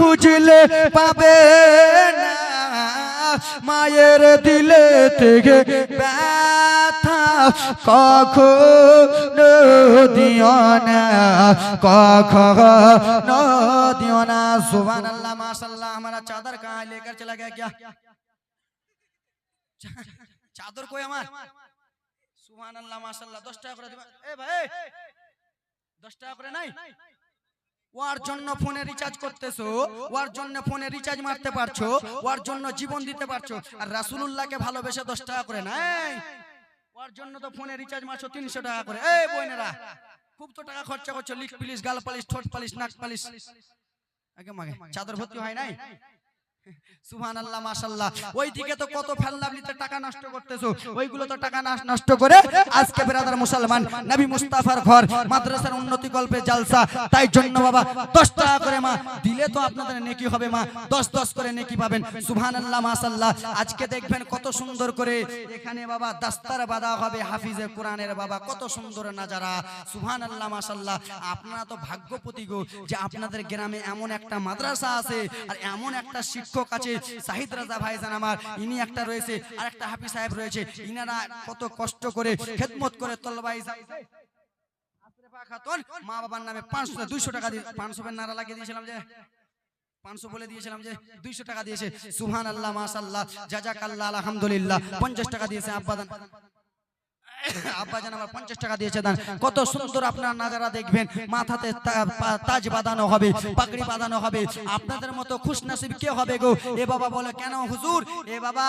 খুঁজলে পাবে না। মায়ের দিলে থেকে ব্যথা কখনো দিও না, কখনো দিও না। সুবান আল্লাহ মাশাল্লাহ আমারা চাদর কাহা লেকর চলা গয়া। क्या চাদর কই আমার? সুবহানাল্লাহ মাশাল্লাহ 10 টাকা করে দিবা। এ ভাই 10 টাকা করে নাই? ওর জন্য ফোনে রিচার্জ করতেছো? ওয়ার জন্য ফোনে রিচার্জ মারতে পারছ? ওয়ার জন্য জীবন দিতে পারছ? আর রাসুলুল্লাহকে ভালোবেসে 10 টাকা করে নাই ওর জন্য তো ফোনে রিচার্জ মারছো 300 টাকা করে। এই বোনেরা, খুব তো টাকা খরচা করছ। লিক পুলিশ, গাল পালিশ, ঠোঁট পালিশ, নাক পালিশ। আগে মাগে, চাদর ভর্তি হয় নাই? সুবহান আল্লাহ মাশাল্লাহ ওইদিকে তো কত ফেললাবলিতে টাকা নষ্ট করতেছো? ওইগুলো তো টাকা নষ্ট করে আজকে বেরাদার মুসলমান নবী মুস্তাফার ঘর মাদ্রাসার উন্নতি গল্পে জালসা। তাই জন্য বাবা 10 টাকা করে মা দিলে তো আপনাদের নেকি হবে মা। 10 10 করে নেকি পাবেন। সুবহান আল্লাহ মাশাল্লাহ আজকে দেখবেন কত সুন্দর করে এখানে বাবা দাস্তার বাদা হবে হাফিজে কোরআনের বাবা। কত সুন্দর নাজারা। সুবহান আল্লাহ মাশাল্লাহ আপনারা তো ভাগ্যপতি গো যে আপনাদের গ্রামে এমন একটা মাদ্রাসা আছে আর এমন একটা শিক্ষক আছে, সাহিদ রাজা ভাইজান আমার, ইনি একটা রয়েছে আর একটা হাফিজ সাহেব রয়েছে, ইনারা কত কষ্ট করে খেদমত করে তলবাই মা বাবার নামে পাঁচশো দুইশো টাকা দিয়ে পাঁচশো নারা লাগিয়ে দিয়েছিলাম যে, পাঁচশো বলে দিয়েছিলাম যে, দুইশো টাকা দিয়েছে। সুহান আল্লাহ মাসাল্লাহ জাজাক আল্লাহ আলহামদুলিল্লাহ, পঞ্চাশ টাকা দিয়েছে আব্বাদান। আমার পঞ্চাশ টাকা দিয়েছে দান। কত সুন্দর আপনার নাজারা দেখবেন। মাথাতে তাজ বাঁধানো হবে বাঁধানো হবে। আপনাদের মতো কে হবে গো? এ বাবা বলে, কেন হুজুর? এ বাবা,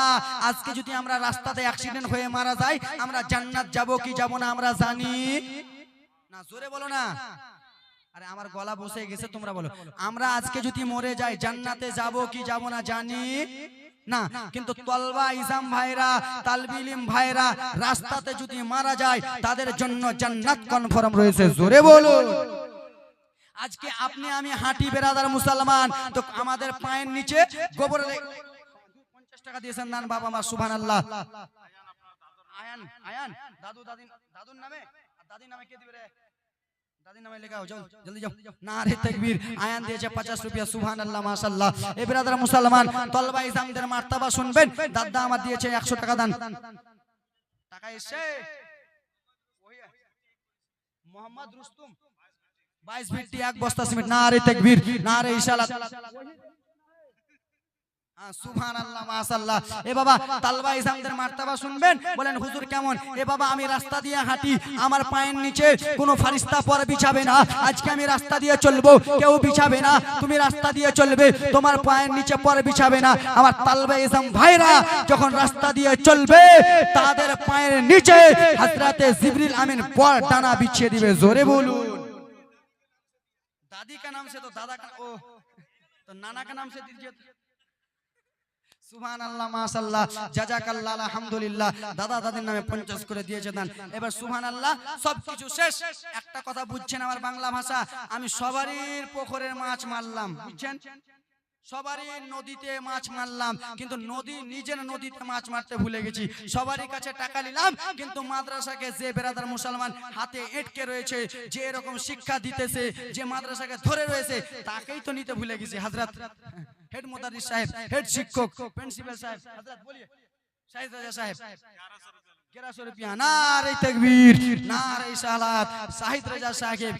আজকে যদি আমরা রাস্তাতে অ্যাক্সিডেন্ট হয়ে মারা যাই, আমরা জান্নাত যাব কি যাব না আমরা জানি। না, জোরে বলো না। আরে, আমার গলা বসে গেছে, তোমরা বলো। আমরা আজকে যদি মরে যাই, জান্নাতে যাব কি যাব না জানি? না কিন্তু তলবা ইসাম ভাইরা তালবিলিম ভাইরা রাস্তাতে যদি মারা যায় তাদের জন্য জান্নাত কনফার্ম রয়েছে। জোরে বলো আজকে আপনি আমি হাঁটি বেরাদার মুসলমান তো আমাদের পায়ের নিচে গোবর পঞ্চাশ টাকা দিয়েছেন নান বাবা মা সুবহান আল্লাহ আয়ান আয়ান দাদু দাদি দাদুর নামে? দাদির নামে কে দিবে রে? দাদির নামে লেখাও যাও। জলদি যাও। নারে তাকবীর আয়ান দিয়েছে 50 রুপিয়া সুবহানাল্লাহ মাশাআল্লাহ এ ব্রাদার মুসলমান তলবা ইসলামদের মার্তবা শুনবেন। দাদা আমার দিয়েছে 100 টাকা দান। টাকা এসে মোহাম্মদ রুস্তুম। 22 ফিট এক বস্তা সিমেন্ট। নারে তাকবীর নারে আমার পায়ের নিচে ফারিস্তা পর বিছাবে না। আজকে আমি রাস্তা দিয়ে চলবো, কেউ বিছাবে না। তুমি রাস্তা দিয়ে চলবে, তোমার নিচে পর বিছাবে না। আমার তালবা ইসলাম ভাইরা যখন রাস্তা দিয়ে চলবে, তাদের পায়ের নিচে হাজরাতে জিবরিল আমিন পর টানা বিছিয়ে দিবে। জোরে বলুন। দাদি নাম সে তো দাদা নানা নাম সে সুবহান আল্লাহ মাশাআল্লাহ, জাযাকাল্লাহ, আলহামদুলিল্লাহ। দাদা দাদির নামে 50 করে দিয়েছে দান। এবার সুবহান আল্লাহ সবকিছু শেষ। একটা কথা বুঝছেন আমার বাংলা ভাষা? আমি সবারই পুকুরের মাছ মারলাম নদীতে মাছ মারলাম, কিন্তু নদী নিজের নদীতে মাছ মারতে ভুলে গেছি। সবারই কাছে টাকা নিলাম, কিন্তু মাদ্রাসাকে যে বেরাদার মুসলমান হাতে এটকে রয়েছে, যে এরকম শিক্ষা দিতেছে, যে মাদ্রাসাকে ধরে রয়েছে, তাকেই তো নিতে ভুলে গেছি, হাজরাত। হেড মোদারিস সাহেব হেড শিক্ষক প্রিন্সিপাল সাহেব হাজরাত বলিয়ে শাহিদ রাজা সাহেব গ্যারাসো রুপিয়া নারে তকবীর নারে সালাত শাহিদ রাজা সাহেব